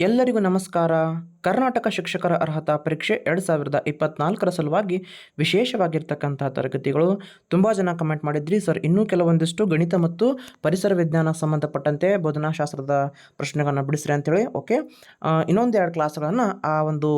ಎಲ್ಲರಿಗೂ ನಮಸ್ಕಾರ. ಕರ್ನಾಟಕ ಶಿಕ್ಷಕರ ಅರ್ಹತಾ ಪರೀಕ್ಷೆ ಎರಡು ಸಾವಿರದ ಇಪ್ಪತ್ನಾಲ್ಕರ ಸಲುವಾಗಿ ವಿಶೇಷವಾಗಿರ್ತಕ್ಕಂಥ ತರಗತಿಗಳು. ತುಂಬ ಜನ ಕಮೆಂಟ್ ಮಾಡಿದ್ರಿ ಸರ್. ಇನ್ನೂ ಕೆಲವೊಂದಿಷ್ಟು ಗಣಿತ ಮತ್ತು ಪರಿಸರ ವಿಜ್ಞಾನ ಸಂಬಂಧಪಟ್ಟಂತೆ ಬೋಧನಾಶಾಸ್ತ್ರದ ಪ್ರಶ್ನೆಗಳನ್ನು ಬಿಡಿಸ್ರಿ ಅಂತೇಳಿ ಓಕೆ ಇನ್ನೊಂದು ಎರಡು ಕ್ಲಾಸ್ಗಳನ್ನು ಆ ಒಂದು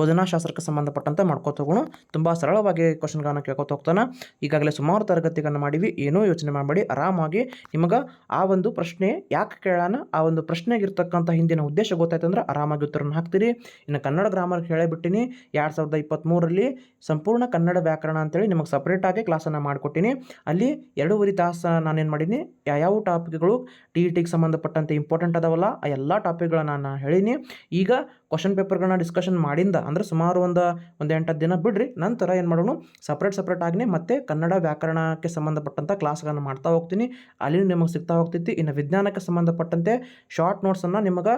ಬೋಧನಾಶಾಸ್ತ್ರಕ್ಕೆ ಸಂಬಂಧಪಟ್ಟಂತೆ ಮಾಡ್ಕೋತ ಹೋಗೋಣ. ತುಂಬ ಸರಳವಾಗಿ ಕ್ವಶನ್ಗಳನ್ನು ಕೇಳ್ಕೊತ ಹೋಗ್ತಾನೆ. ಈಗಾಗಲೇ ಸುಮಾರು ತರಗತಿಗಳನ್ನು ಮಾಡಿವಿ. ಏನೂ ಯೋಚನೆ ಮಾಡಬೇಡಿ. ಆರಾಮಾಗಿ ನಿಮಗೆ ಆ ಒಂದು ಪ್ರಶ್ನೆ ಯಾಕೆ ಕೇಳೋಣ ಆ ಒಂದು ಪ್ರಶ್ನೆಗಿರ್ತಕ್ಕಂಥ ಹಿಂದಿನ ಉದ್ದೇಶ ಗೊತ್ತಾಯ್ತು ಅಂದ್ರೆ ಆರಾಮಾಗಿ ಉತ್ತರನ ಹಾಕ್ತೀರಿ. ಇನ್ನು ಕನ್ನಡ ಗ್ರಾಮರ್ ಹೇಳಿಬಿಟ್ಟಿನಿ ಎರಡು ಸಾವಿರದ ಇಪ್ಪತ್ತ್ಮೂರರಲ್ಲಿ ಸಂಪೂರ್ಣ ಕನ್ನಡ ವ್ಯಾಕರಣ ಅಂತೇಳಿ ನಿಮಗೆ ಸಪ್ರೇಟಾಗಿ ಕ್ಲಾಸನ್ನು ಮಾಡಿಕೊಟ್ಟಿನಿ. ಅಲ್ಲಿ ಎರಡೂವರೆ ತಾಸು ನಾನೇನು ಮಾಡೀನಿ? ಯಾವ್ಯಾವ ಟಾಪಿಕ್ಗಳು ಟಿ ಇ ಟಿಗೆ ಸಂಬಂಧಪಟ್ಟಂತೆ ಇಂಪಾರ್ಟೆಂಟ್ ಅದಾವಲ್ಲ, ಆ ಎಲ್ಲ ಟಾಪಿಕ್ಗಳನ್ನ ನಾನು ಹೇಳೀನಿ. ಈಗ ಕ್ವಶನ್ ಪೇಪರ್ಗಳನ್ನ ಡಿಸ್ಕಷನ್ ಮಾಡಿಂದ ಅಂದರೆ ಸುಮಾರು ಒಂದು ಒಂದು ಎಂಟು ದಿನ ಬಿಡ್ರಿ. ನಂತರ ಏನು ಮಾಡೋಣ? ಸಪ್ರೇಟ್ ಸಪ್ರೇಟ್ ಆಗಿನೇ ಮತ್ತೆ ಕನ್ನಡ ವ್ಯಾಕರಣಕ್ಕೆ ಸಂಬಂಧಪಟ್ಟಂಥ ಕ್ಲಾಸ್ಗಳನ್ನು ಮಾಡ್ತಾ ಹೋಗ್ತೀನಿ. ಅಲ್ಲಿ ನಿಮಗೆ ಸಿಗ್ತಾ ಹೋಗ್ತೈತಿ. ಇನ್ನು ವಿಜ್ಞಾನಕ್ಕೆ ಸಂಬಂಧಪಟ್ಟಂತೆ ಶಾರ್ಟ್ ನೋಟ್ಸನ್ನು ನಿಮಗೆ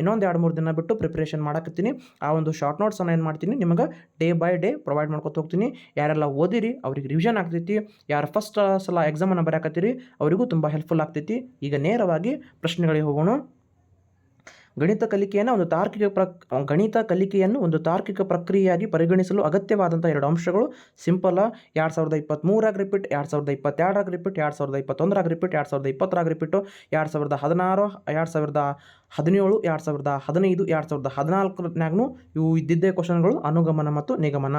ಇನ್ನೊಂದು ಎರಡು ಮೂರು ದಿನ ಬಿಟ್ಟು ಪ್ರಿಪ್ರೇಷನ್ ಮಾಡಕತ್ತೀನಿ. ಆ ಒಂದು ಶಾರ್ಟ್ ನೋಟ್ಸನ್ನು ಏನು ಮಾಡ್ತೀನಿ? ನಿಮಗೆ ಡೇ ಬೈ ಡೇ ಪ್ರೊವೈಡ್ ಮಾಡ್ಕೊತ ಹೋಗ್ತೀನಿ. ಯಾರೆಲ್ಲ ಓದಿರಿ, ಅವ್ರಿಗೆ ರಿವಿಷನ್ ಆಗ್ತೈತಿ. ಯಾರು ಫಸ್ಟ್ ಸಲ ಎಕ್ಸಾಮನ್ನು ಬರೆಯಕತ್ತೀರಿ ಅವರಿಗೂ ತುಂಬ ಹೆಲ್ಪ್ಫುಲ್ ಆಗ್ತೈತಿ. ಈಗ ನೇರವಾಗಿ ಪ್ರಶ್ನೆಗಳಿಗೆ ಹೋಗೋಣ. ಗಣಿತ ಕಲಿಕೆಯನ್ನು ಒಂದು ತಾರ್ಕಿಕ ಪ್ರಕ್ ಗಣಿತ ಕಲಿಕೆಯನ್ನು ಒಂದು ತಾರ್ಕಿಕ ಪ್ರಕ್ರಿಯೆಯಾಗಿ ಪರಿಗಣಿಸಲು ಅಗತ್ಯವಾದಂಥ ಎರಡು ಅಂಶಗಳು. ಸಿಂಪಲ್ ಎರಡು ಸಾವಿರದ ಇಪ್ಪತ್ತ್ಮೂರಾಗ ರಿಪೀಟ್ ಎರಡು ಸಾವಿರದ ಇಪ್ಪತ್ತೆರಡರಾಗ ರಿಪೀಟ್ ಎರಡು ಸಾವಿರದ ಇಪ್ಪತ್ತೊಂದರಾಗ ರಿಪೀಟ್ ಎರಡು ಸಾವಿರದ ಇಪ್ಪತ್ತರಾಗ ರಿಪೀಟು ಎರಡು ಸಾವಿರದ ಹದಿನಾರು, ಎರಡು ಸಾವಿರದ ಹದಿನೇಳು, ಎರಡು ಸಾವಿರದ ಹದಿನೈದು, ಎರಡು ಸಾವಿರದ ಹದಿನಾಲ್ಕರನ್ಯಾಗೂ ಇವು ಇದ್ದಿದ್ದೇ ಕ್ವಶನ್ಗಳು ಅನುಗಮನ ಮತ್ತು ನಿಗಮನ.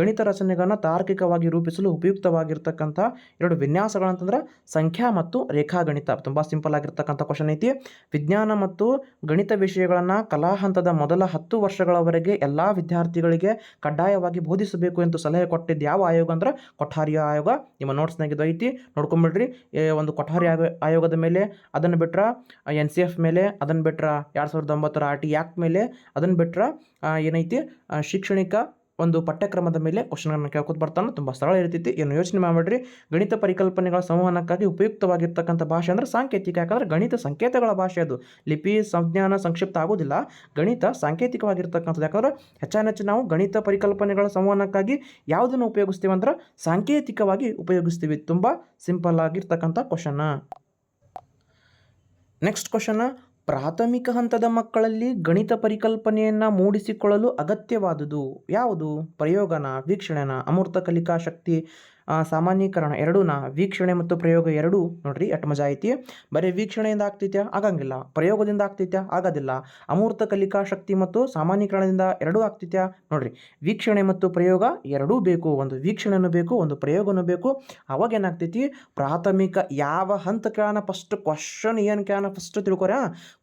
ಗಣಿತ ರಚನೆಗಳನ್ನು ತಾರ್ಕಿಕವಾಗಿ ರೂಪಿಸಲು ಉಪಯುಕ್ತವಾಗಿರ್ತಕ್ಕಂಥ ಎರಡು ವಿನ್ಯಾಸಗಳಂತಂದ್ರೆ ಸಂಖ್ಯಾ ಮತ್ತು ರೇಖಾಗಣಿತ. ತುಂಬ ಸಿಂಪಲ್ ಆಗಿರ್ತಕ್ಕಂಥ ಕ್ವಶನ್ ಐತಿ. ವಿಜ್ಞಾನ ಮತ್ತು ಗಣಿತ ವಿಷಯಗಳನ್ನು ಕಲಾ ಹಂತದ ಮೊದಲ ಹತ್ತು ವರ್ಷಗಳವರೆಗೆ ಎಲ್ಲ ವಿದ್ಯಾರ್ಥಿಗಳಿಗೆ ಕಡ್ಡಾಯವಾಗಿ ಬೋಧಿಸಬೇಕು ಎಂದು ಸಲಹೆ ಕೊಟ್ಟಿದ್ದು ಯಾವ ಆಯೋಗ ಅಂದ್ರೆ ಕೊಠಾರಿಯ ಆಯೋಗ. ನಿಮ್ಮ ನೋಟ್ಸ್ನಾಗಿದ್ದು ಐತಿ. ನೋಡ್ಕೊಂಬಿಡ್ರಿ. ಒಂದು ಕೊಠಾರಿ ಆಯೋ, ಆಯೋಗದ ಮೇಲೆ ಅದನ್ನು ಬಿಟ್ರೆ ಎನ್ ಸಿ ಎಫ್ ಮೇಲೆ ಅದನ್ನು ಬಿಟ್ರೆ ಎರಡು ಸಾವಿರದ ಒಂಬತ್ತರ ಆರ್ ಟಿ ಆ್ಯಕ್ಟ್ ಮೇಲೆ ಅದನ್ನು ಬಿಟ್ರೆ ಏನೈತಿ? ಶೈಕ್ಷಣಿಕ ಒಂದು ಪಠ್ಯಕ್ರಮದ ಮೇಲೆ ಕ್ವಶನ್ಗಳನ್ನು ಕೇಳ್ಕೊತ ಬರ್ತಾನೆ. ತುಂಬ ಸರಳ ಇರ್ತೈತಿ. ಏನು ಯೋಚನೆ ಮಾಡಬೇಡ್ರಿ. ಗಣಿತ ಪರಿಕಲ್ಪನೆಗಳ ಸಂವಹನಕ್ಕಾಗಿ ಉಪಯುಕ್ತವಾಗಿರ್ತಕ್ಕಂಥ ಭಾಷೆ ಅಂದರೆ ಸಾಂಕೇತಿಕ. ಯಾಕಂದ್ರೆ ಗಣಿತ ಸಂಕೇತಗಳ ಭಾಷೆ ಅದು. ಲಿಪಿ, ಸಂಜ್ಞಾನ ಸಂಕ್ಷಿಪ್ತ ಆಗೋದಿಲ್ಲ. ಗಣಿತ ಸಾಂಕೇತಿಕವಾಗಿರ್ತಕ್ಕಂಥದ್ದು. ಯಾಕಂದ್ರೆ ಹೆಚ್ಚಾನೆಚ್ಚು ನಾವು ಗಣಿತ ಪರಿಕಲ್ಪನೆಗಳ ಸಂವಹನಕ್ಕಾಗಿ ಯಾವುದನ್ನು ಉಪಯೋಗಿಸ್ತೀವಿ ಅಂದ್ರೆ ಸಾಂಕೇತಿಕವಾಗಿ ಉಪಯೋಗಿಸ್ತೀವಿ. ತುಂಬ ಸಿಂಪಲ್ ಆಗಿರ್ತಕ್ಕಂಥ ಕ್ವಶನ್ನ ನೆಕ್ಸ್ಟ್ ಕ್ವಶನ್ ಪ್ರಾಥಮಿಕ ಹಂತದ ಮಕ್ಕಳಲ್ಲಿ ಗಣಿತ ಪರಿಕಲ್ಪನೆಯನ್ನು ಮೂಡಿಸಿಕೊಳ್ಳಲು ಅಗತ್ಯವಾದುದು. ಯಾವುದು? ಪ್ರಯೋಗನ ವೀಕ್ಷಣೆನ ಅಮೂರ್ತ ಕಲಿಕಾ ಶಕ್ತಿ ಸಾಮಾನ್ಯೀಕರಣ ಎರಡೂನ ವೀಕ್ಷಣೆ ಮತ್ತು ಪ್ರಯೋಗ ಎರಡೂ ನೋಡ್ರಿ ಎಟ್ ಮಜಾ ಐತಿ. ಬರೀ ವೀಕ್ಷಣೆಯಿಂದ ಆಗ್ತೈತ್ಯಾ? ಆಗಂಗಿಲ್ಲ. ಪ್ರಯೋಗದಿಂದ ಆಗ್ತೈತ್ಯಾ? ಆಗೋದಿಲ್ಲ. ಅಮೂರ್ತ ಕಲಿಕಾ ಶಕ್ತಿ ಮತ್ತು ಸಾಮಾನ್ಯೀಕರಣದಿಂದ ಎರಡೂ ಆಗ್ತೈತ್ಯಾ? ನೋಡ್ರಿ. ವೀಕ್ಷಣೆ ಮತ್ತು ಪ್ರಯೋಗ ಎರಡೂ ಬೇಕು. ಒಂದು ವೀಕ್ಷಣೆನೂ ಬೇಕು, ಒಂದು ಪ್ರಯೋಗನೂ ಬೇಕು. ಅವಾಗ ಏನಾಗ್ತೈತಿ? ಪ್ರಾಥಮಿಕ ಯಾವ ಹಂತ ಕೇಳೋಣ ಫಸ್ಟ್ ಕ್ವಶನ್ ಏನು ಕೇಳೋಣ ಫಸ್ಟ್ ತಿಳ್ಕೊರ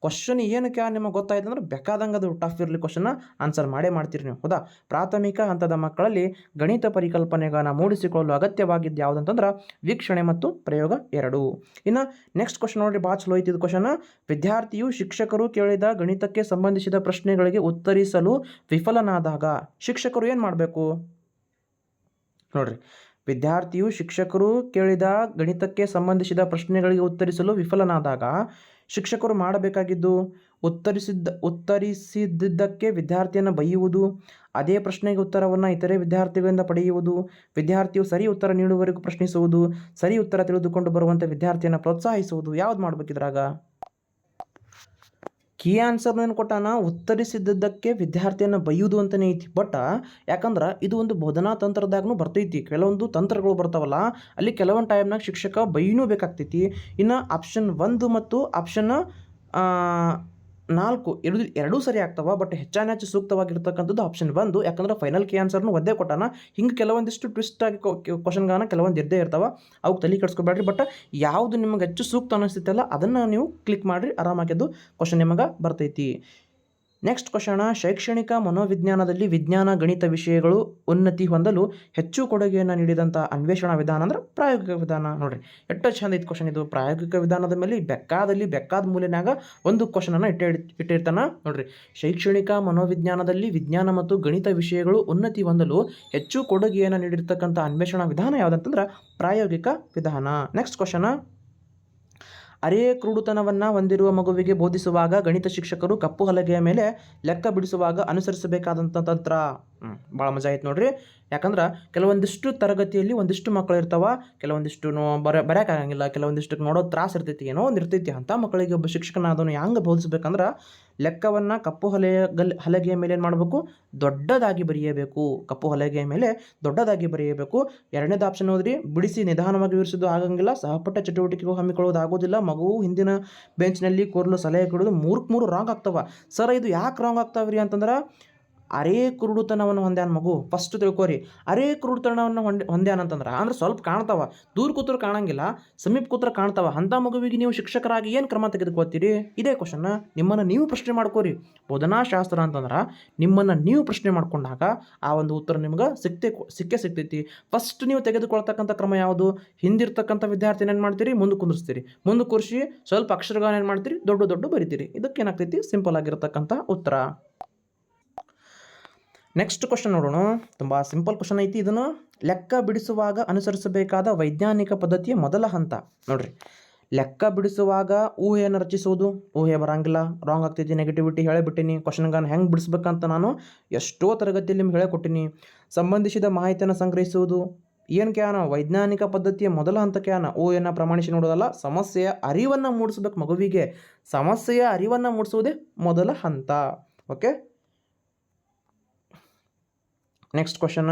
ಕ್ವಶನ್ ಏನು ಕೇಳ ನಿಮಗೆ ಗೊತ್ತಾಯ್ತು ಅಂದ್ರೆ ಬೇಕಾದಂಗೆ ಅದು ಟಫ್ ಇರಲಿ ಕ್ವಶನ್ನ ಆನ್ಸರ್ ಮಾಡೇ ಮಾಡ್ತೀರಿ ನೀವು. ಹೌದಾ? ಪ್ರಾಥಮಿಕ ಹಂತದ ಮಕ್ಕಳಲ್ಲಿ ಗಣಿತ ಪರಿಕಲ್ಪನೆಗಳನ್ನು ಮೂಡಿಸಿಕೊಳ್ಳಲು ಅಗತ್ಯವಾಗಿದ್ದು ಯಾವುದಂತಂದ್ರೆ ವೀಕ್ಷಣೆ ಮತ್ತು ಪ್ರಯೋಗ ಎರಡು. ಇನ್ನು ನೆಕ್ಸ್ಟ್ ಕ್ವಶನ್ ನೋಡ್ರಿ ಭಾಳ ಚಲೋ ಐತಿ ಇದು ವಿದ್ಯಾರ್ಥಿಯು ಶಿಕ್ಷಕರು ಕೇಳಿದ ಗಣಿತಕ್ಕೆ ಸಂಬಂಧಿಸಿದ ಪ್ರಶ್ನೆಗಳಿಗೆ ಉತ್ತರಿಸಲು ವಿಫಲನಾದಾಗ ಶಿಕ್ಷಕರು ಏನು ಮಾಡಬೇಕು? ನೋಡ್ರಿ, ವಿದ್ಯಾರ್ಥಿಯು ಶಿಕ್ಷಕರು ಕೇಳಿದ ಗಣಿತಕ್ಕೆ ಸಂಬಂಧಿಸಿದ ಪ್ರಶ್ನೆಗಳಿಗೆ ಉತ್ತರಿಸಲು ವಿಫಲನಾದಾಗ ಶಿಕ್ಷಕರು ಮಾಡಬೇಕಾಗಿದ್ದು? ಉತ್ತರಿಸಿದ್ದ, ಉತ್ತರಿಸಿದ್ದಕ್ಕೆ ವಿದ್ಯಾರ್ಥಿಯನ್ನು ಬೈಯುವುದು, ಅದೇ ಪ್ರಶ್ನೆಗೆ ಉತ್ತರವನ್ನು ಇತರೆ ವಿದ್ಯಾರ್ಥಿಗಳಿಂದ ಪಡೆಯುವುದು, ವಿದ್ಯಾರ್ಥಿಯು ಸರಿ ಉತ್ತರ ನೀಡುವವರೆಗೂ ಪ್ರಶ್ನಿಸುವುದು, ಸರಿ ಉತ್ತರ ತಿಳಿದುಕೊಂಡು ಬರುವಂತೆ ವಿದ್ಯಾರ್ಥಿಯನ್ನು ಪ್ರೋತ್ಸಾಹಿಸುವುದು, ಯಾವ್ದು ಮಾಡ್ಬೇಕಿದ್ರಾಗ ಕೀ ಆನ್ಸರ್ನ ಏನು ಕೊಟ್ಟಾನ ಉತ್ತರಿಸಿದ್ದಕ್ಕೆ ವಿದ್ಯಾರ್ಥಿಯನ್ನು ಬೈಯುವುದು ಅಂತಲೇ ಐತಿ. ಬಟ್, ಯಾಕಂದ್ರೆ ಇದು ಒಂದು ಬೋಧನಾ ತಂತ್ರದಾಗೂ ಬರ್ತೈತಿ. ಕೆಲವೊಂದು ತಂತ್ರಗಳು ಬರ್ತಾವಲ್ಲ, ಅಲ್ಲಿ ಕೆಲವೊಂದು ಟೈಮ್ನಾಗ ಶಿಕ್ಷಕ ಬೈನೂ ಬೇಕಾಗ್ತೈತಿ. ಇನ್ನು ಆಪ್ಷನ್ ಒಂದು ಮತ್ತು ಆಪ್ಷನ್ ನಾಲ್ಕು ಎರಡು, ಎರಡೂ ಸರಿ ಆಗ್ತಾವ ಬಟ್ ಹೆಚ್ಚಾನ ಹೆಚ್ಚು ಸೂಕ್ತವಾಗಿರ್ತಕ್ಕಂಥದ್ದು ಆಪ್ಷನ್ ಬಂದು, ಯಾಕಂದ್ರೆ ಫೈನಲ್ ಕೆ ಆನ್ಸರ್ನು ಒದ್ದೇ ಕೊಟ್ಟಾನ. ಹಿಂಗೆ ಕೆಲವೊಂದಿಷ್ಟು ಟ್ವಿಸ್ಟ್ ಆಗಿ ಕ್ವಶನ್ಗಳನ್ನ ಕೆಲವೊಂದು ಇದ್ದೇ ಇರ್ತಾವ. ಅವು ತಲೆ ಕೆಡಿಸ್ಕೊಬೇಡ್ರಿ ಬಟ್ ಯಾವುದು ನಿಮಗೆ ಹೆಚ್ಚು ಸೂಕ್ತ ಅನಿಸ್ತೈತಲ್ಲ ಅದನ್ನು ನೀವು ಕ್ಲಿಕ್ ಮಾಡಿರಿ ಆರಾಮಾಗಿದ್ದು ಕ್ವಶನ್ ನಿಮಗೆ ಬರ್ತೈತಿ. ನೆಕ್ಸ್ಟ್ ಕ್ವಶನ ಶೈಕ್ಷಣಿಕ ಮನೋವಿಜ್ಞಾನದಲ್ಲಿ ವಿಜ್ಞಾನ, ಗಣಿತ ವಿಷಯಗಳು ಉನ್ನತಿ ಹೊಂದಲು ಹೆಚ್ಚು ಕೊಡುಗೆಯನ್ನು ನೀಡಿದಂಥ ಅನ್ವೇಷಣಾ ವಿಧಾನ ಅಂದ್ರೆ ಪ್ರಾಯೋಗಿಕ ವಿಧಾನ ನೋಡಿರಿ. ಎಷ್ಟು ಚಂದ ಇತ್ತು ಕ್ವಶನ್ ಇದು. ಪ್ರಾಯೋಗಿಕ ವಿಧಾನದ ಮೇಲೆ ಬೆಕ್ಕಾದಲ್ಲಿ ಬೆಕ್ಕಾದ ಮೂಲಿನಾಗ ಒಂದು ಕ್ವಶನನ್ನು ಇಟ್ಟಿ ಇಟ್ಟಿರ್ತಾನ ನೋಡಿರಿ. ಶೈಕ್ಷಣಿಕ ಮನೋವಿಜ್ಞಾನದಲ್ಲಿ ವಿಜ್ಞಾನ ಮತ್ತು ಗಣಿತ ವಿಷಯಗಳು ಉನ್ನತಿ ಹೊಂದಲು ಹೆಚ್ಚು ಕೊಡುಗೆಯನ್ನು ನೀಡಿರ್ತಕ್ಕಂಥ ಅನ್ವೇಷಣಾ ವಿಧಾನ ಯಾವುದಂತಂದ್ರೆ ಪ್ರಾಯೋಗಿಕ ವಿಧಾನ. ನೆಕ್ಸ್ಟ್ ಕ್ವಶನ ಅರೇ ಕ್ರೂಡುತನವನ್ನು ಹೊಂದಿರುವ ಮಗುವಿಗೆ ಬೋಧಿಸುವಾಗ ಗಣಿತ ಶಿಕ್ಷಕರು ಕಪ್ಪು ಹಲಗೆಯ ಮೇಲೆ ಲೆಕ್ಕ ಬಿಡಿಸುವಾಗ ಅನುಸರಿಸಬೇಕಾದಂಥ ತಂತ್ರ. ಹ್ಞೂ ಭಾಳ ಮಜಾ ಆಯ್ತು ನೋಡ್ರಿ. ಯಾಕಂದ್ರೆ ಕೆಲವೊಂದಿಷ್ಟು ತರಗತಿಯಲ್ಲಿ ಒಂದಿಷ್ಟು ಮಕ್ಕಳು ಇರ್ತಾವ ಕೆಲವೊಂದಿಷ್ಟು ನೋ ಬರ ಬರೆಯೋಕ್ಕಾಗಂಗಿಲ್ಲ ಕೆಲವೊಂದಿಷ್ಟು ನೋಡೋ ತ್ರಾಸ ಇರ್ತೈತಿ, ಏನೋ ಒಂದು ಇರ್ತೈತಿ. ಅಂಥ ಮಕ್ಕಳಿಗೆ ಒಬ್ಬ ಶಿಕ್ಷಕನ ಅದನ್ನು ಹೆಂಗೆ ಬೋಧಿಸ್ಬೇಕಂದ್ರೆ ಲೆಕ್ಕವನ್ನು ಕಪ್ಪು ಹೊಲೆಯ ಗಲ್, ಹಲಗೆಯ ಮೇಲೆ ಏನು ಮಾಡಬೇಕು? ದೊಡ್ಡದಾಗಿ ಬರೆಯಬೇಕು. ಕಪ್ಪು ಹಲಗೆಯ ಮೇಲೆ ದೊಡ್ಡದಾಗಿ ಬರೆಯಬೇಕು. ಎರಡನೇದು ಆಪ್ಷನ್ ಹೋದ್ರಿ ಬಿಡಿಸಿ ನಿಧಾನವಾಗಿ ವಿವರಿಸೋದು ಆಗಂಗಿಲ್ಲ ಸಹಪಟ್ಟ ಚಟುವಟಿಕೆಗಳು ಹಮ್ಮಿಕೊಳ್ಳೋದು ಆಗೋದಿಲ್ಲ, ಮಗು ಹಿಂದಿನ ಬೆಂಚ್ನಲ್ಲಿ ಕೂರಲು ಸಲಹೆ ಕೊಡೋದು ಮೂರಕ್ಕೆ ಮೂರು ರಾಂಗ್ ಆಗ್ತಾವ. ಸರ್, ಇದು ಯಾಕೆ ರಾಂಗ್ ಆಗ್ತಾವ್ರಿ ಅಂತಂದ್ರೆ ಅರೇ ಕುರುಡುತನವನ್ನು ಹೊಂದ್ಯಾನ ಮಗು. ಫಸ್ಟ್ ತಿಳ್ಕೊರಿ. ಅರೇ ಕುರುಡುತನವನ್ನು ಹೊಂದೆ, ಹೊಂದ್ಯಾನ ಅಂತಂದ್ರೆ ಅಂದ್ರೆ ಸ್ವಲ್ಪ ಕಾಣ್ತಾವ. ದೂರ ಕೂತ್ರು ಕಾಣಂಗಿಲ್ಲ, ಸಮೀಪ ಕೂತ್ರ ಕಾಣ್ತಾವ. ಅಂಥ ಮಗುವಿಗೆ ನೀವು ಶಿಕ್ಷಕರಾಗಿ ಏನು ಕ್ರಮ ತೆಗೆದುಕೊಳ್ತೀರಿ? ಇದೇ ಕ್ವಶನ್ನ ನಿಮ್ಮನ್ನು ನೀವು ಪ್ರಶ್ನೆ ಮಾಡ್ಕೋರಿ. ಬೋಧನಾಶಾಸ್ತ್ರ ಅಂತಂದ್ರೆ ನಿಮ್ಮನ್ನು ನೀವು ಪ್ರಶ್ನೆ ಮಾಡ್ಕೊಂಡಾಗ ಆ ಒಂದು ಉತ್ತರ ನಿಮ್ಗೆ ಸಿಕ್ತೇ, ಸಿಕ್ಕೇ ಸಿಕ್ತೈತಿ. ಫಸ್ಟ್ ನೀವು ತೆಗೆದುಕೊಳ್ತಕ್ಕಂಥ ಕ್ರಮ ಯಾವುದು? ಹಿಂದಿರ್ತಕ್ಕಂಥ ವಿದ್ಯಾರ್ಥಿನ ಏನು ಮಾಡ್ತೀರಿ? ಮುಂದೆ ಕುಂದಿರ್ಸ್ತೀರಿ. ಮುಂದೆ ಕೂರಿಸಿ ಸ್ವಲ್ಪ ಅಕ್ಷರಗಳನ್ನ ಏನು ಮಾಡ್ತೀರಿ? ದೊಡ್ಡ ದೊಡ್ಡ ಬರಿತೀರಿ. ಇದಕ್ಕೇನಾಗ್ತೈತಿ? ಸಿಂಪಲ್ ಆಗಿರತಕ್ಕಂಥ ಉತ್ತರ. ನೆಕ್ಸ್ಟ್ ಕ್ವಶನ್ ನೋಡೋಣ. ತುಂಬ ಸಿಂಪಲ್ ಕ್ವಶನ್ ಐತಿ ಇದನ್ನು. ಲೆಕ್ಕ ಬಿಡಿಸುವಾಗ ಅನುಸರಿಸಬೇಕಾದ ವೈಜ್ಞಾನಿಕ ಪದ್ಧತಿಯ ಮೊದಲ ಹಂತ ನೋಡ್ರಿ. ಲೆಕ್ಕ ಬಿಡಿಸುವಾಗ ಊಹೆಯನ್ನು ರಚಿಸುವುದು. ಊಹೆ ಬರಂಗಿಲ್ಲ. ರಾಂಗ್ ಆಗ್ತೈತಿ ನೆಗೆಟಿವಿಟಿ ಹೇಳಿಬಿಟ್ಟಿನಿ. ಕ್ವಶನ್ಗಳನ್ನು ಹೆಂಗೆ ಬಿಡಿಸ್ಬೇಕಂತ ನಾನು ಎಷ್ಟೋ ತರಗತಿಯಲ್ಲಿ ನಿಮ್ಗೆ ಹೇಳಿಕೊಟ್ಟಿನಿ. ಸಂಬಂಧಿಸಿದ ಮಾಹಿತಿಯನ್ನು ಸಂಗ್ರಹಿಸುವುದು. ಏನು ಕ್ಯಾನ ವೈಜ್ಞಾನಿಕ ಪದ್ಧತಿಯ ಮೊದಲ ಹಂತ ಕ್ಯಾನ ಊಹೆಯನ್ನು ಪ್ರಮಾಣಿಸಿ ನೋಡೋದಲ್ಲ, ಸಮಸ್ಯೆಯ ಅರಿವನ್ನು ಮೂಡಿಸ್ಬೇಕು ಮಗುವಿಗೆ. ಸಮಸ್ಯೆಯ ಅರಿವನ್ನು ಮೂಡಿಸುವುದೇ ಮೊದಲ ಹಂತ. ಓಕೆ ನೆಕ್ಸ್ಟ್ ಕ್ವಶನ್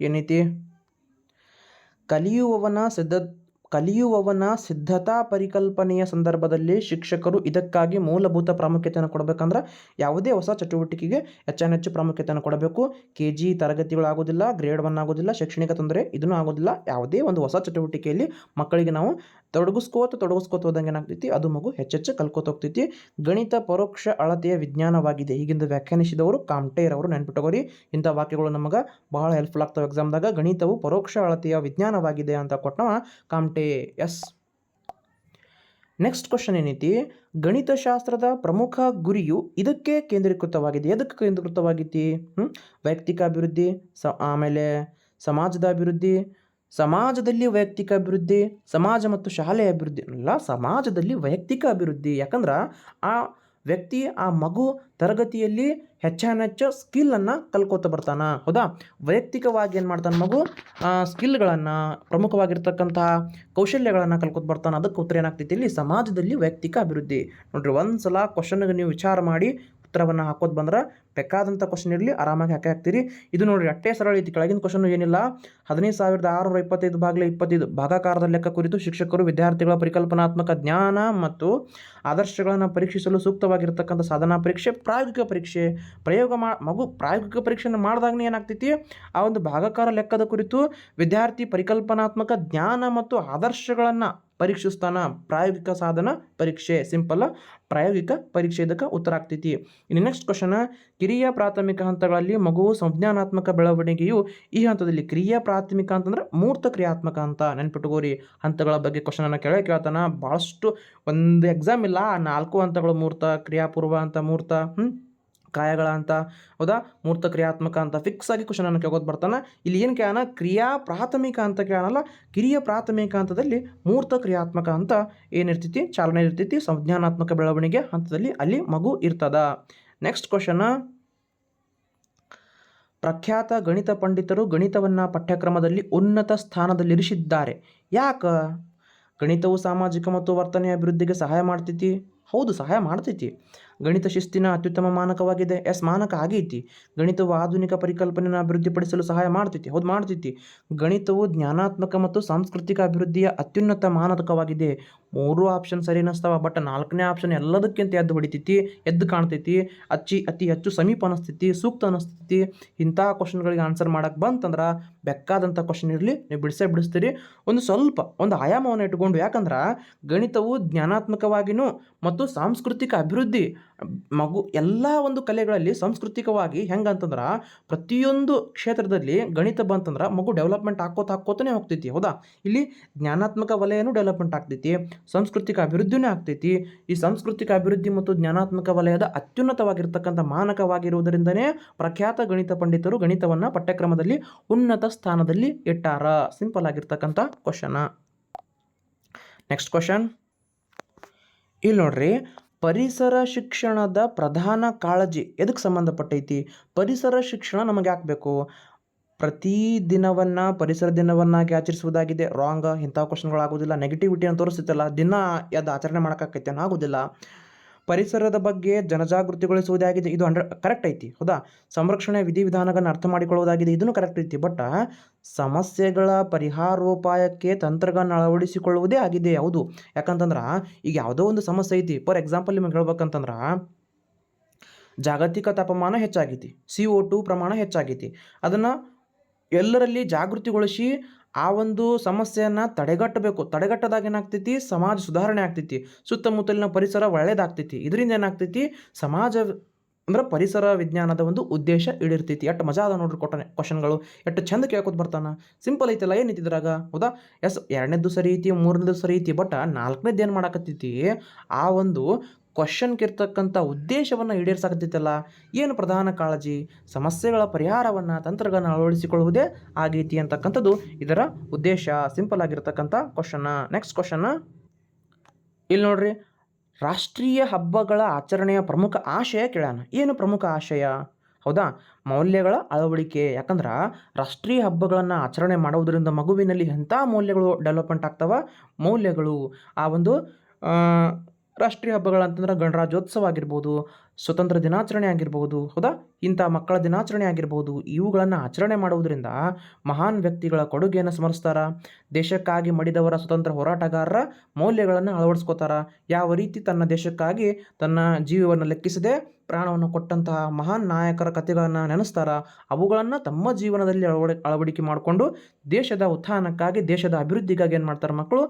ಏನೈತಿ? ಕಲಿಯುವವನ ಸಿದ್ಧ, ಕಲಿಯುವವನ ಸಿದ್ಧತಾ ಪರಿಕಲ್ಪನೆಯ ಸಂದರ್ಭದಲ್ಲಿ ಶಿಕ್ಷಕರು ಇದಕ್ಕಾಗಿ ಮೂಲಭೂತ ಪ್ರಾಮುಖ್ಯತೆಯನ್ನು ಕೊಡಬೇಕಂದ್ರೆ ಯಾವುದೇ ಹೊಸ ಚಟುವಟಿಕೆಗೆ ಹೆಚ್ಚಾನೆಚ್ಚು ಪ್ರಾಮುಖ್ಯತೆಯನ್ನು ಕೊಡಬೇಕು. ಕೆ ಜಿ ತರಗತಿಗಳು ಆಗೋದಿಲ್ಲ ಗ್ರೇಡ್ ಒನ್ ಆಗೋದಿಲ್ಲ, ಶೈಕ್ಷಣಿಕ ತೊಂದರೆ, ಇದನ್ನು ಆಗೋದಿಲ್ಲ. ಯಾವುದೇ ಒಂದು ಹೊಸ ಚಟುವಟಿಕೆಯಲ್ಲಿ ಮಕ್ಕಳಿಗೆ ನಾವು ತೊಡಗಿಸ್ಕೋತ ತೊಡಗಿಸ್ಕೋತ ಹೋದಂಗೆ ಏನಾಗ್ತೈತಿ? ಅದು ಮಗು ಹೆಚ್ಚೆಚ್ಚು ಕಲ್ಕೋತ ಹೋಗ್ತೈತಿ. ಗಣಿತ, ಪರೋಕ್ಷ, ಅಳತೆಯ ವಿಜ್ಞಾನವಾಗಿದೆ. ಹೀಗಿಂದ ವ್ಯಾಖ್ಯಾನಿಸಿದವರು ಕಾಮ್ಟೇರ್ ಅವರು. ನೆನ್ಪಿಟ್ಟಗೋರಿ ಇಂಥ ವಾಕ್ಯಗಳು ನಮಗೆ ಬಹಳ ಹೆಲ್ಪ್ಫುಲ್ ಆಗ್ತವೆ ಎಕ್ಸಾಮ್ದಾಗ ಗಣಿತವು ಪರೋಕ್ಷ, ಅಳತೆಯ ವಿಜ್ಞಾನವಾಗಿದೆ ಅಂತ ಕೊಟ್ಟವ ಕಾಮ್ಟೆ ಎಸ್. ನೆಕ್ಸ್ಟ್ ಕ್ವಶನ್ ಏನೈತಿ? ಗಣಿತಶಾಸ್ತ್ರದ ಪ್ರಮುಖ ಗುರಿಯು ಇದಕ್ಕೆ ಕೇಂದ್ರೀಕೃತವಾಗಿದೆ. ಎದಕ್ಕೆ ಕೇಂದ್ರೀಕೃತವಾಗೈತಿ? ಹ್ಞೂ ವೈಯಕ್ತಿಕ ಅಭಿವೃದ್ಧಿ, ಸ, ಆಮೇಲೆ ಸಮಾಜದ ಅಭಿವೃದ್ಧಿ ಸಮಾಜದಲ್ಲಿ ವೈಯಕ್ತಿಕ ಅಭಿವೃದ್ಧಿ, ಸಮಾಜ ಮತ್ತು ಶಾಲೆಯ ಅಭಿವೃದ್ಧಿ ಅಲ್ಲ ಸಮಾಜದಲ್ಲಿ ವೈಯಕ್ತಿಕ ಅಭಿವೃದ್ಧಿ. ಯಾಕಂದ್ರೆ ಆ ವ್ಯಕ್ತಿ, ಆ ಮಗು ತರಗತಿಯಲ್ಲಿ ಹೆಚ್ಚಾನೆಚ್ಚು ಸ್ಕಿಲ್ಲನ್ನು ಕಲ್ಕೋತ ಬರ್ತಾನೆ. ಹೌದಾ? ವೈಯಕ್ತಿಕವಾಗಿ ಏನು ಮಾಡ್ತಾನೆ ಮಗು? ಸ್ಕಿಲ್ಗಳನ್ನು ಪ್ರಮುಖವಾಗಿರ್ತಕ್ಕಂತಹ ಕೌಶಲ್ಯಗಳನ್ನು ಕಲ್ಕೋತ ಬರ್ತಾನೆ. ಅದಕ್ಕೆ ಉತ್ತರ ಏನಾಗ್ತೈತಿ? ಇಲ್ಲಿ ಸಮಾಜದಲ್ಲಿ ವೈಯಕ್ತಿಕ ಅಭಿವೃದ್ಧಿ. ನೋಡ್ರಿ ಒಂದು ಸಲ ಕ್ವಶನ್ಗೆ ನೀವು ವಿಚಾರ ಮಾಡಿ ಉತ್ತರವನ್ನು ಹಾಕೋದು ಬಂದ್ರೆ ಬೇಕಾದಂಥ ಕ್ವಶನ್ ಇರಲಿ, ಆರಾಮಾಗಿ ಹಾಕಿ ಹಾಕ್ತೀರಿ. ಇದು ನೋಡಿರಿ, ಅಟ್ಟೇ ಸರಳ ಐತಿ. ಕೆಳಗಿನ ಕ್ವಶನ್ ಏನಿಲ್ಲ. ಹದಿನೈದು ಸಾವಿರದ ಆರುನೂರ ಇಪ್ಪತ್ತೈದು ಭಾಗಲೇ ಇಪ್ಪತ್ತೈದು ಭಾಗಾಕಾರದ ಲೆಕ್ಕ ಕುರಿತು ಶಿಕ್ಷಕರು ವಿದ್ಯಾರ್ಥಿಗಳ ಪರಿಕಲ್ಪನಾತ್ಮಕ ಜ್ಞಾನ ಮತ್ತು ಆದರ್ಶಗಳನ್ನು ಪರೀಕ್ಷಿಸಲು ಸೂಕ್ತವಾಗಿರ್ತಕ್ಕಂಥ ಸಾಧನಾ ಪರೀಕ್ಷೆ, ಪ್ರಾಯೋಗಿಕ ಪರೀಕ್ಷೆ. ಪ್ರಯೋಗ ಮಾ, ಮಗು ಪ್ರಾಯೋಗಿಕ ಪರೀಕ್ಷೆಯನ್ನು ಮಾಡಿದಾಗನೇ ಏನಾಗ್ತೈತಿ? ಆ ಒಂದು ಭಾಗಾಕಾರ ಲೆಕ್ಕದ ಕುರಿತು ವಿದ್ಯಾರ್ಥಿ ಪರಿಕಲ್ಪನಾತ್ಮಕ ಜ್ಞಾನ ಮತ್ತು ಆದರ್ಶಗಳನ್ನು ಪರೀಕ್ಷಿಸ್ತಾನ. ಪ್ರಾಯೋಗಿಕ ಸಾಧನ ಪರೀಕ್ಷೆ. ಸಿಂಪಲ್ ಪ್ರಾಯೋಗಿಕ ಪರೀಕ್ಷೆ ಇದಕ್ಕೆ ಉತ್ತರ ಆಗ್ತೈತಿ. ಇನ್ನು ನೆಕ್ಸ್ಟ್ ಕ್ವಶನ್ ಕಿರಿಯ ಪ್ರಾಥಮಿಕ ಹಂತಗಳಲ್ಲಿ ಮಗುವು ಸಂಜ್ಞಾನಾತ್ಮಕ ಬೆಳವಣಿಗೆಯು ಈ ಹಂತದಲ್ಲಿ ಕ್ರಿಯಾ ಪ್ರಾಥಮಿಕ ಅಂತಂದ್ರೆ ಮೂರ್ತ ಕ್ರಿಯಾತ್ಮಕ ಅಂತ ನೆನ್ಪಿಟ್ಕೋರಿ. ಹಂತಗಳ ಬಗ್ಗೆ ಕ್ವಶನನ್ನು ಕೇಳೇ ಕೇಳ್ತಾನ. ಭಾಳಷ್ಟು ಒಂದು ಎಕ್ಸಾಮ್ ಇಲ್ಲ, ನಾಲ್ಕು ಹಂತಗಳು ಮೂರ್ತ, ಕ್ರಿಯಾಪೂರ್ವ ಅಂತ ಮೂರ್ತ. ಹ್ಞೂ ಕಾಯಗಳ ಅಂತ, ಹೌದಾ? ಮೂರ್ತ ಕ್ರಿಯಾತ್ಮಕ ಅಂತ ಫಿಕ್ಸ್ ಆಗಿ ಕ್ವಶನನ್ನು ಕೇಳೋದು ಬರ್ತಾನೆ. ಇಲ್ಲಿ ಏನು ಕೇಳೋಣ ಕ್ರಿಯಾ ಪ್ರಾಥಮಿಕ ಅಂತ ಕೇಳೋಣ ಕಿರಿಯ ಪ್ರಾಥಮಿಕ ಹಂತದಲ್ಲಿ ಮೂರ್ತ ಕ್ರಿಯಾತ್ಮಕ ಅಂತ ಏನಿರ್ತೈತಿ ಚಾಲನೆ ಇರ್ತೈತಿ. ಸಂಜ್ಞಾನಾತ್ಮಕ ಬೆಳವಣಿಗೆ ಹಂತದಲ್ಲಿ ಅಲ್ಲಿ ಮಗು ಇರ್ತದ. ನೆಕ್ಸ್ಟ್ ಕ್ವಶನ್ ಪ್ರಖ್ಯಾತ ಗಣಿತ ಪಂಡಿತರು ಗಣಿತವನ್ನು ಪಠ್ಯಕ್ರಮದಲ್ಲಿ ಉನ್ನತ ಸ್ಥಾನದಲ್ಲಿರಿಸಿದ್ದಾರೆ. ಯಾಕ? ಗಣಿತವು ಸಾಮಾಜಿಕ ಮತ್ತು ವರ್ತನೆಯ ಅಭಿವೃದ್ಧಿಗೆ ಸಹಾಯ ಮಾಡ್ತೈತಿ? ಹೌದು, ಸಹಾಯ ಮಾಡ್ತೈತಿ. ಗಣಿತ ಶಿಸ್ತಿನ ಅತ್ಯುತ್ತಮ ಮಾನಕವಾಗಿದೆ. ಎಸ್, ಮಾನಕ ಆಗೈತಿ. ಗಣಿತವು ಆಧುನಿಕ ಪರಿಕಲ್ಪನೆಯನ್ನು ಅಭಿವೃದ್ಧಿಪಡಿಸಲು ಸಹಾಯ ಮಾಡ್ತೈತಿ. ಹೌದು, ಮಾಡ್ತೈತಿ. ಗಣಿತವು ಜ್ಞಾನಾತ್ಮಕ ಮತ್ತು ಸಾಂಸ್ಕೃತಿಕ ಅಭಿವೃದ್ಧಿಯ ಅತ್ಯುನ್ನತ ಮಾನಕವಾಗಿದೆ. ಮೂರು ಆಪ್ಷನ್ ಸರಿ ಅನ್ನಿಸ್ತಾವ ಬಟ್ ನಾಲ್ಕನೇ ಆಪ್ಷನ್ ಎಲ್ಲದಕ್ಕಿಂತ ಎದ್ದು ಹೊಡಿತೈತಿ, ಎದ್ದು ಕಾಣ್ತೈತಿ. ಅಚ್ಚಿ, ಅತಿ ಹೆಚ್ಚು ಸಮೀಪ ಅನಿಸ್ತೈತಿ, ಸೂಕ್ತ ಅನಿಸ್ತೈತಿ. ಇಂಥ ಕ್ವಶನ್ಗಳಿಗೆ ಆನ್ಸರ್ ಮಾಡಕ್ಕೆ ಬಂತಂದ್ರೆ, ಬೆಕ್ಕಾದಂಥ ಕ್ವಶನ್ ಇರಲಿ, ನೀವು ಬಿಡಿಸೇ ಬಿಡಿಸ್ತೀರಿ. ಒಂದು ಸ್ವಲ್ಪ, ಒಂದು ಆಯಾಮವನ್ನು ಇಟ್ಕೊಂಡು, ಯಾಕಂದ್ರೆ ಗಣಿತವು ಜ್ಞಾನಾತ್ಮಕವಾಗಿಯೂ ಮತ್ತು ಸಾಂಸ್ಕೃತಿಕ ಅಭಿವೃದ್ಧಿ ಮಗು ಎಲ್ಲ ಒಂದು ಕಲೆಗಳಲ್ಲಿ ಸಾಂಸ್ಕೃತಿಕವಾಗಿ ಹೆಂಗಂತಂದ್ರೆ ಪ್ರತಿಯೊಂದು ಕ್ಷೇತ್ರದಲ್ಲಿ ಗಣಿತ ಬಂತಂದ್ರೆ ಮಗು ಡೆವಲಪ್ಮೆಂಟ್ ಹಾಕೋತ ಹಾಕೋತಾನೆ ಹೋಗ್ತೈತಿ, ಹೌದಾ? ಇಲ್ಲಿ ಜ್ಞಾನಾತ್ಮಕ ವಲಯನೂ ಡೆವಲಪ್ಮೆಂಟ್ ಆಗ್ತೈತಿ, ಸಾಂಸ್ಕೃತಿಕ ಅಭಿವೃದ್ಧಿನೂ ಆಗ್ತೈತಿ. ಈ ಸಾಂಸ್ಕೃತಿಕ ಅಭಿವೃದ್ಧಿ ಮತ್ತು ಜ್ಞಾನಾತ್ಮಕ ವಲಯದ ಅತ್ಯುನ್ನತವಾಗಿರ್ತಕ್ಕಂಥ ಮಾನಕವಾಗಿರುವುದರಿಂದನೇ ಪ್ರಖ್ಯಾತ ಗಣಿತ ಪಂಡಿತರು ಗಣಿತವನ್ನು ಪಠ್ಯಕ್ರಮದಲ್ಲಿ ಉನ್ನತ ಸ್ಥಾನದಲ್ಲಿ ಇಟ್ಟಾರ. ಸಿಂಪಲ್ ಆಗಿರ್ತಕ್ಕಂಥ ಕ್ವಶನ ನೆಕ್ಸ್ಟ್ ಕ್ವಶನ್ ಇಲ್ಲಿ ನೋಡ್ರಿ ಪರಿಸರ ಶಿಕ್ಷಣದ ಪ್ರಧಾನ ಕಾಳಜಿ ಎದಕ್ಕೆ ಸಂಬಂಧಪಟ್ಟೈತಿ? ಪರಿಸರ ಶಿಕ್ಷಣ ನಮಗೆ ಯಾಕೆ ಬೇಕು? ಪ್ರತಿ ದಿನವನ್ನು, ಪರಿಸರ ದಿನವನ್ನಾಗಿ ಆಚರಿಸುವುದಾಗಿದೆ. ರಾಂಗ್ ಇಂಥ ಕ್ವಶನ್ಗಳಾಗೋದಿಲ್ಲ ಅಂತ ತೋರಿಸುತ್ತಲ್ಲ, ದಿನ ಅದು ಆಚರಣೆ ಮಾಡೋಕ್ಕಾಕೈತೆ ಆಗೋದಿಲ್ಲ ಪರಿಸರದ ಬಗ್ಗೆ ಜನಜಾಗೃತಿಗೊಳಿಸುವುದಾಗಿದೆ. ಇದು ಅಂಡರ್ ಕರೆಕ್ಟ್ ಐತಿ. ಹೌದಾ? ಸಂರಕ್ಷಣೆ ವಿಧಿವಿಧಾನಗಳನ್ನು ಅರ್ಥ ಮಾಡಿಕೊಳ್ಳುವುದಾಗಿದೆ. ಇದನ್ನು ಕರೆಕ್ಟ್ ಐತಿ ಬಟ್ ಸಮಸ್ಯೆಗಳ ಪರಿಹಾರೋಪಾಯಕ್ಕೆ ತಂತ್ರಗಳನ್ನು ಅಳವಡಿಸಿಕೊಳ್ಳುವುದೇ ಆಗಿದೆ. ಹೌದು. ಯಾಕಂತಂದ್ರೆ, ಈಗ ಯಾವುದೋ ಒಂದು ಸಮಸ್ಯೆ ಐತಿ. ಫಾರ್ ಎಕ್ಸಾಂಪಲ್ ನಿಮಗೆ ಹೇಳ್ಬೇಕಂತಂದ್ರೆ, ಜಾಗತಿಕ ತಾಪಮಾನ ಹೆಚ್ಚಾಗೈತಿ. ಸಿ ಒ ಟು ಪ್ರಮಾಣ ಹೆಚ್ಚಾಗೈತಿ. ಅದನ್ನು ಎಲ್ಲರಲ್ಲಿ ಜಾಗೃತಿಗೊಳಿಸಿ ಆ ಒಂದು ಸಮಸ್ಯೆಯನ್ನು ತಡೆಗಟ್ಟಬೇಕು. ತಡೆಗಟ್ಟದಾಗ ಏನಾಗ್ತೈತಿ? ಸಮಾಜ ಸುಧಾರಣೆ ಆಗ್ತೈತಿ. ಸುತ್ತಮುತ್ತಲಿನ ಪರಿಸರ ಒಳ್ಳೇದಾಗ್ತೈತಿ. ಇದರಿಂದ ಏನಾಗ್ತೈತಿ? ಸಮಾಜ ಅಂದ್ರೆ ಪರಿಸರ ವಿಜ್ಞಾನದ ಒಂದು ಉದ್ದೇಶ ಇಡಿರ್ತೈತಿ ಎಷ್ಟು ಮಜಾ ಅದ ನೋಡ್ರಿ ಕೊಟ್ಟನೆ ಕ್ವಶನ್ಗಳು ಎಷ್ಟು ಚಂದ ಕೇಳ್ಕೊತ ಬರ್ತಾನೆ. ಸಿಂಪಲ್ ಐತಲ್ಲ ಏನು ಇದ್ರಾಗ? ಹೌದಾ? ಎಸ್ ಎರಡನೇದು ಸರಿ ಐತಿ ಮೂರನೇದು ಸರಿ ಐತಿ ಬಟ್ ನಾಲ್ಕನೇದು ಏನು ಮಾಡಾಕತ್ತೈತಿ? ಆ ಒಂದು ಕ್ವಶನ್ಗೆ ಇರ್ತಕ್ಕಂಥ ಉದ್ದೇಶವನ್ನು ಈಡೇರ್ಸಾಕತ್ತೈತಲ್ಲ ಏನು ಪ್ರಧಾನ ಕಾಳಜಿ? ಸಮಸ್ಯೆಗಳ ಪರಿಹಾರವನ್ನು ತಂತ್ರಗಳನ್ನು ಅಳವಡಿಸಿಕೊಳ್ಳುವುದೇ ಆಗೈತಿ ಅಂತಕ್ಕಂಥದ್ದು ಇದರ ಉದ್ದೇಶ. ಸಿಂಪಲ್ ಆಗಿರ್ತಕ್ಕಂಥ ಕ್ವಶನ್ನ ನೆಕ್ಸ್ಟ್ ಕ್ವಶನ್ನ ಇಲ್ಲಿ ನೋಡ್ರಿ, ರಾಷ್ಟ್ರೀಯ ಹಬ್ಬಗಳ ಆಚರಣೆಯ ಪ್ರಮುಖ ಆಶಯ ಕೇಳೋಣ ಏನು ಪ್ರಮುಖ ಆಶಯ? ಹೌದಾ? ಮೌಲ್ಯಗಳ ಅಳವಡಿಕೆ. ಯಾಕಂದ್ರೆ ರಾಷ್ಟ್ರೀಯ ಹಬ್ಬಗಳನ್ನು ಆಚರಣೆ ಮಾಡುವುದರಿಂದ ಮಗುವಿನಲ್ಲಿ ಎಂಥ ಮೌಲ್ಯಗಳು ಡೆವಲಪ್ಮೆಂಟ್ ಆಗ್ತವ? ಮೌಲ್ಯಗಳು. ಆ ಒಂದು ರಾಷ್ಟ್ರೀಯ ಹಬ್ಬಗಳಂತಂದ್ರೆ ಗಣರಾಜ್ಯೋತ್ಸವ ಆಗಿರ್ಬೋದು, ಸ್ವತಂತ್ರ ದಿನಾಚರಣೆ ಆಗಿರ್ಬೋದು, ಹೌದಾ? ಇಂಥ ಮಕ್ಕಳ ದಿನಾಚರಣೆ ಆಗಿರ್ಬೋದು, ಇವುಗಳನ್ನು ಆಚರಣೆ ಮಾಡುವುದರಿಂದ ಮಹಾನ್ ವ್ಯಕ್ತಿಗಳ ಕೊಡುಗೆಯನ್ನು ಸ್ಮರಿಸ್ತಾರ, ದೇಶಕ್ಕಾಗಿ ಮಡಿದವರ ಸ್ವತಂತ್ರ ಹೋರಾಟಗಾರರ ಮೌಲ್ಯಗಳನ್ನು ಅಳವಡಿಸ್ಕೋತಾರ. ಯಾವ ರೀತಿ ತನ್ನ ದೇಶಕ್ಕಾಗಿ ತನ್ನ ಜೀವವನ್ನು ಲೆಕ್ಕಿಸದೆ ಪ್ರಾಣವನ್ನು ಕೊಟ್ಟಂತಹ ಮಹಾನ್ ನಾಯಕರ ಕಥೆಗಳನ್ನು ನೆನೆಸ್ತಾರ, ಅವುಗಳನ್ನು ತಮ್ಮ ಜೀವನದಲ್ಲಿ ಅಳವಡಿ, ಅಳವಡಿಕೆ ಮಾಡಿಕೊಂಡು ದೇಶದ ಉತ್ಥಾನಕ್ಕಾಗಿ, ದೇಶದ ಅಭಿವೃದ್ಧಿಗಾಗಿ ಏನು ಮಾಡ್ತಾರೆ ಮಕ್ಕಳು?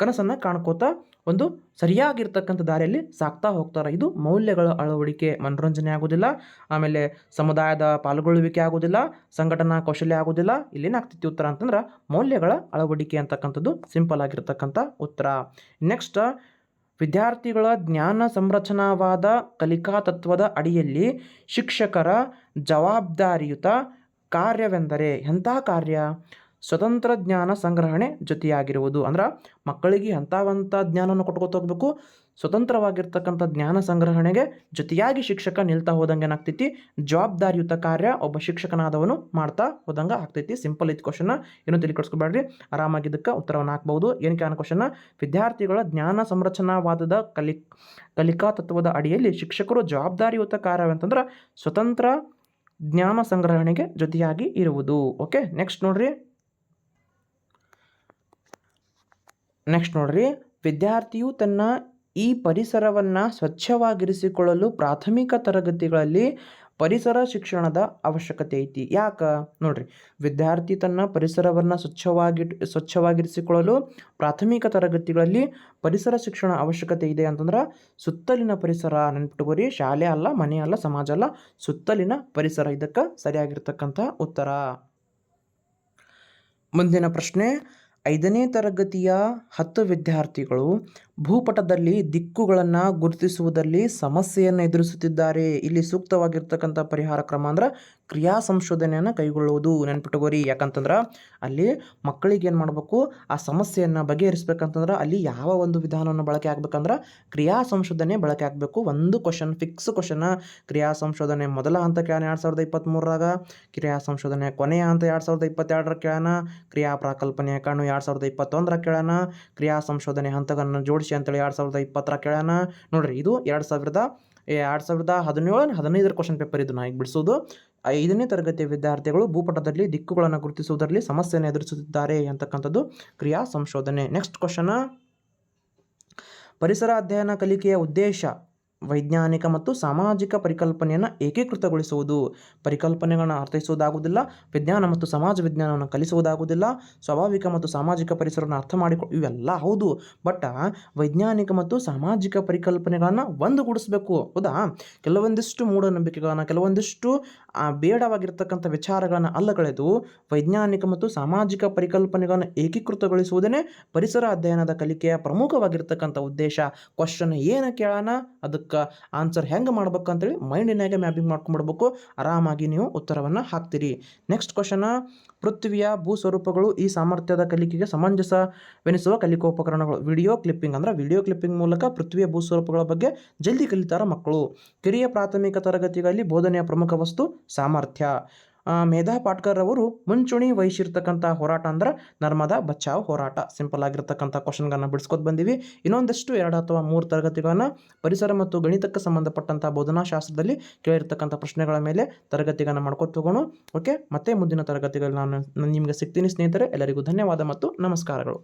ಕನಸನ್ನು ಕಾಣ್ಕೋತಾ ಒಂದು ಸರಿಯಾಗಿರ್ತಕ್ಕಂಥ ದಾರಿಯಲ್ಲಿ ಸಾಕ್ತಾ ಹೋಗ್ತಾರೆ. ಇದು ಮೌಲ್ಯಗಳ ಅಳವಡಿಕೆ. ಮನೋರಂಜನೆ ಆಗೋದಿಲ್ಲ, ಆಮೇಲೆ ಸಮುದಾಯದ ಪಾಲ್ಗೊಳ್ಳುವಿಕೆ ಆಗೋದಿಲ್ಲ, ಸಂಘಟನಾ ಕೌಶಲ್ಯ ಆಗೋದಿಲ್ಲ. ಇಲ್ಲೇನಾಗ್ತಿತ್ತು ಉತ್ತರ ಅಂತಂದ್ರೆ ಮೌಲ್ಯಗಳ ಅಳವಡಿಕೆ ಅಂತಕ್ಕಂಥದ್ದು ಸಿಂಪಲ್ ಆಗಿರ್ತಕ್ಕಂಥ ಉತ್ತರ. ನೆಕ್ಸ್ಟ್, ವಿದ್ಯಾರ್ಥಿಗಳ ಜ್ಞಾನ ಸಂರಚನಾವಾದ ಕಲಿಕಾ ತತ್ವದ ಅಡಿಯಲ್ಲಿ ಶಿಕ್ಷಕರ ಜವಾಬ್ದಾರಿಯುತ ಕಾರ್ಯವೆಂದರೆ ಎಂತಹ ಕಾರ್ಯ? ಸ್ವತಂತ್ರ ಜ್ಞಾನ ಸಂಗ್ರಹಣೆ ಜೊತೆಯಾಗಿರುವುದು. ಅಂದ್ರೆ ಮಕ್ಕಳಿಗೆ ಅಂಥವಂಥ ಜ್ಞಾನವನ್ನು ಕೊಟ್ಕೊತ ಹೋಗ್ಬೇಕು. ಸ್ವತಂತ್ರವಾಗಿರ್ತಕ್ಕಂಥ ಜ್ಞಾನ ಸಂಗ್ರಹಣೆಗೆ ಜೊತೆಯಾಗಿ ಶಿಕ್ಷಕ ನಿಲ್ತಾ ಹೋದಂಗೆ ಏನಾಗ್ತೈತಿ? ಜವಾಬ್ದಾರಿಯುತ ಕಾರ್ಯ ಒಬ್ಬ ಶಿಕ್ಷಕನಾದವನು ಮಾಡ್ತಾ ಹೋದಂಗೆ ಆಗ್ತೈತಿ. ಸಿಂಪಲ್ ಇದು ಕ್ವಶನ್ನ ಏನು ತಿಳ್ಕೊಡ್ಸ್ಕೊಬೇಡ್ರಿ ಆರಾಮಾಗಿ ಇದಕ್ಕೆ ಉತ್ತರವನ್ನು ಹಾಕ್ಬೋದು. ಏನಕ್ಕೆ ಅನ್ನೋ ಕ್ವಶನ್ ವಿದ್ಯಾರ್ಥಿಗಳ ಜ್ಞಾನ ಸಂರಚನಾವಾದದ ಕಲಿ, ಕಲಿಕಾ ತತ್ವದ ಅಡಿಯಲ್ಲಿ ಶಿಕ್ಷಕರು ಜವಾಬ್ದಾರಿಯುತ ಕಾರ್ಯವಂತಂದ್ರೆ ಸ್ವತಂತ್ರ ಜ್ಞಾನ ಸಂಗ್ರಹಣೆಗೆ ಜೊತೆಯಾಗಿ ಇರುವುದು. ಓಕೆ ನೆಕ್ಸ್ಟ್ ನೋಡ್ರಿ. ನೆಕ್ಸ್ಟ್ ನೋಡ್ರಿ. ವಿದ್ಯಾರ್ಥಿಯು ತನ್ನ ಈ ಪರಿಸರವನ್ನು ಸ್ವಚ್ಛವಾಗಿರಿಸಿಕೊಳ್ಳಲು ಪ್ರಾಥಮಿಕ ತರಗತಿಗಳಲ್ಲಿ ಪರಿಸರ ಶಿಕ್ಷಣದ ಅವಶ್ಯಕತೆ ಐತಿ. ಯಾಕೆ? ನೋಡ್ರಿ. ವಿದ್ಯಾರ್ಥಿ ತನ್ನ ಪರಿಸರವನ್ನು ಸ್ವಚ್ಛವಾಗಿ, ಸ್ವಚ್ಛವಾಗಿರಿಸಿಕೊಳ್ಳಲು ಪ್ರಾಥಮಿಕ ತರಗತಿಗಳಲ್ಲಿ ಪರಿಸರ ಶಿಕ್ಷಣ ಅವಶ್ಯಕತೆ ಇದೆ ಅಂತಂದ್ರೆ ಸುತ್ತಲಿನ ಪರಿಸರ ನೆನ್ಪಿಟ್ಕೋರಿ ಶಾಲೆ ಅಲ್ಲ, ಮನೆ ಅಲ್ಲ, ಸಮಾಜ ಅಲ್ಲ, ಸುತ್ತಲಿನ ಪರಿಸರ ಇದಕ್ಕೆ ಸರಿಯಾಗಿರ್ತಕ್ಕಂಥ ಉತ್ತರ. ಮುಂದಿನ ಪ್ರಶ್ನೆ. ಐದನೇ ತರಗತಿಯ ಹತ್ತು ವಿದ್ಯಾರ್ಥಿಗಳು ಭೂಪಟದಲ್ಲಿ ದಿಕ್ಕುಗಳನ್ನು ಗುರುತಿಸುವುದರಲ್ಲಿ ಸಮಸ್ಯೆಯನ್ನು ಎದುರಿಸುತ್ತಿದ್ದಾರೆ. ಇಲ್ಲಿ ಸೂಕ್ತವಾಗಿರ್ತಕ್ಕಂಥ ಪರಿಹಾರ ಕ್ರಮ ಅಂದ್ರೆ ಕ್ರಿಯಾ ಸಂಶೋಧನೆಯನ್ನು ಕೈಗೊಳ್ಳುವುದು ನೆನ್ಪಿಟ್ಟುಕೋರಿ ಯಾಕಂತಂದ್ರೆ ಅಲ್ಲಿ ಮಕ್ಕಳಿಗೆ ಏನು ಮಾಡಬೇಕು? ಆ ಸಮಸ್ಯೆಯನ್ನು ಬಗೆಹರಿಸ್ಬೇಕಂತಂದ್ರೆ ಅಲ್ಲಿ ಯಾವ ಒಂದು ವಿಧಾನವನ್ನು ಬಳಕೆ ಆಗ್ಬೇಕಂದ್ರೆ ಕ್ರಿಯಾ ಸಂಶೋಧನೆ ಬಳಕೆ ಆಗಬೇಕು. ಒಂದು ಕ್ವಶನ್ ಫಿಕ್ಸ್ ಕ್ವಶನ್ ಕ್ರಿಯಾ ಸಂಶೋಧನೆ ಮೊದಲ ಹಂತ ಕೇಳ ಎರಡು ಸಾವಿರದ ಇಪ್ಪತ್ತ್ಮೂರರಾಗ ಕ್ರಿಯಾ ಸಂಶೋಧನೆ ಕೊನೆಯ ಹಂತ ಎರಡು ಸಾವಿರದ ಇಪ್ಪತ್ತೆರಡರ ಕೇಳೋಣ ಕ್ರಿಯಾ ಪ್ರಾಕಲ್ಪನೆಯ ಕಣ್ಣು ಎರಡು ಸಾವಿರದ ಇಪ್ಪತ್ತೊಂದರ ಕೇಳೋಣ ಕ್ರಿಯಾ ಸಂಶೋಧನೆ ಹಂತಗಳನ್ನು ಜೋಡಿಸಿ ಅಂತೇಳಿ ಎರಡು ಸಾವಿರದ ಇಪ್ಪತ್ತರ ಕೇಳೋಣ ನೋಡ್ರಿ, ಇದು ಎರಡು ಸಾವಿರದ ಎರಡು ಸಾವಿರದ ಹದಿನೇಳು, ಹದಿನೈದರ ಕ್ವಶನ್ ಪೇಪರ್ ಇದು ನಾ ಈಗ ಬಿಡಿಸೋದು. ಐದನೇ ತರಗತಿಯ ವಿದ್ಯಾರ್ಥಿಗಳು ಭೂಪಟದಲ್ಲಿ ದಿಕ್ಕುಗಳನ್ನು ಗುರುತಿಸುವುದರಲ್ಲಿ ಸಮಸ್ಯೆಯನ್ನು ಎದುರಿಸುತ್ತಿದ್ದಾರೆ ಅಂತಕ್ಕಂಥದ್ದು ಕ್ರಿಯಾ ಸಂಶೋಧನೆ. ನೆಕ್ಸ್ಟ್ ಕ್ವಶನ ಪರಿಸರ ಅಧ್ಯಯನ ಕಲಿಕೆಯ ಉದ್ದೇಶ. ವೈಜ್ಞಾನಿಕ ಮತ್ತು ಸಾಮಾಜಿಕ ಪರಿಕಲ್ಪನೆಯನ್ನು ಏಕೀಕೃತಗೊಳಿಸುವುದು. ಪರಿಕಲ್ಪನೆಗಳನ್ನು ಅರ್ಥೈಸುವುದಾಗುವುದಿಲ್ಲ, ವಿಜ್ಞಾನ ಮತ್ತು ಸಮಾಜ ವಿಜ್ಞಾನವನ್ನು ಕಲಿಸುವುದಾಗುವುದಿಲ್ಲ, ಸ್ವಾಭಾವಿಕ ಮತ್ತು ಸಾಮಾಜಿಕ ಪರಿಸರವನ್ನು ಅರ್ಥ ಮಾಡಿಕೊ ಇವೆಲ್ಲ ಹೌದು, ಬಟ್ ವೈಜ್ಞಾನಿಕ ಮತ್ತು ಸಾಮಾಜಿಕ ಪರಿಕಲ್ಪನೆಗಳನ್ನು ಒಂದುಗೂಡಿಸಬೇಕು ಹೌದಾ? ಕೆಲವೊಂದಿಷ್ಟು ಮೂಢನಂಬಿಕೆಗಳನ್ನು, ಕೆಲವೊಂದಿಷ್ಟು ಬೇಡವಾಗಿರ್ತಕ್ಕಂಥ ವಿಚಾರಗಳನ್ನು ಅಲ್ಲಗಳೆದು ವೈಜ್ಞಾನಿಕ ಮತ್ತು ಸಾಮಾಜಿಕ ಪರಿಕಲ್ಪನೆಗಳನ್ನು ಏಕೀಕೃತಗೊಳಿಸುವುದೇ ಪರಿಸರ ಅಧ್ಯಯನದ ಕಲಿಕೆಯ ಪ್ರಮುಖವಾಗಿರ್ತಕ್ಕಂಥ ಉದ್ದೇಶ. ಕ್ವಶನ್ ಏನು ಕೇಳೋಣ? ಅದಕ್ಕೆ ಆನ್ಸರ್ ಹೆಂಗೆ ಮಾಡ್ಬೇಕು ಅಂತೇಳಿ ಮೈಂಡಿನಾಗೆ ಮ್ಯಾಪಿಂಗ್ ಮಾಡ್ಕೊಂಡ್ಬಿಡ್ಬೇಕು. ಆರಾಮಾಗಿ ನೀವು ಉತ್ತರವನ್ನು ಹಾಕ್ತೀರಿ. ನೆಕ್ಸ್ಟ್ ಕ್ವಶನ ಪೃಥ್ವಿಯ ಭೂ ಸ್ವರೂಪಗಳು ಈ ಸಾಮರ್ಥ್ಯದ ಕಲಿಕೆಗೆ ಸಮಂಜಸವೆನಿಸುವ ಕಲಿಕೋಪಕರಣಗಳು. ವಿಡಿಯೋ ಕ್ಲಿಪ್ಪಿಂಗ್ ಅಂದ್ರೆ ವಿಡಿಯೋ ಕ್ಲಿಪ್ಪಿಂಗ್ ಮೂಲಕ ಪೃಥ್ವಿಯ ಭೂಸ್ವರೂಪಗಳ ಬಗ್ಗೆ ಜಲ್ದಿ ಕಲಿತಾರ ಮಕ್ಕಳು. ಕಿರಿಯ ಪ್ರಾಥಮಿಕ ತರಗತಿಗಳಲ್ಲಿ ಬೋಧನೆಯ ಪ್ರಮುಖ ವಸ್ತು ಸಾಮರ್ಥ್ಯ. ಮೇಧಾ ಪಾಟ್ಕರ್ ಅವರು ಮುಂಚೂಣಿ ವಹಿಸಿರ್ತಕ್ಕಂಥ ಹೋರಾಟ ಅಂದ್ರೆ ನರ್ಮದಾ ಬಚಾವ್ ಹೋರಾಟ. ಸಿಂಪಲ್ ಆಗಿರ್ತಕ್ಕಂಥ ಕ್ವಶನ್ಗಳನ್ನ ಬಿಡಿಸ್ಕೊತ ಬಂದೀವಿ. ಇನ್ನೊಂದಷ್ಟು ಎರಡು ಅಥವಾ ಮೂರು ತರಗತಿಗಳನ್ನ ಪರಿಸರ ಮತ್ತು ಗಣಿತಕ್ಕೆ ಸಂಬಂಧಪಟ್ಟಂಥ ಬೋಧನಾಶಾಸ್ತ್ರದಲ್ಲಿ ಕೇಳಿರ್ತಕ್ಕಂಥ ಪ್ರಶ್ನೆಗಳ ಮೇಲೆ ತರಗತಿಗಳನ್ನ ಮಾಡ್ಕೊತ ಹೋಗೋಣ. ಓಕೆ, ಮತ್ತೆ ಮುಂದಿನ ತರಗತಿಗಳು ನಾನು ನಿಮಗೆ ಸಿಗ್ತೀನಿ ಸ್ನೇಹಿತರೆ. ಎಲ್ಲರಿಗೂ ಧನ್ಯವಾದ ಮತ್ತು ನಮಸ್ಕಾರಗಳು.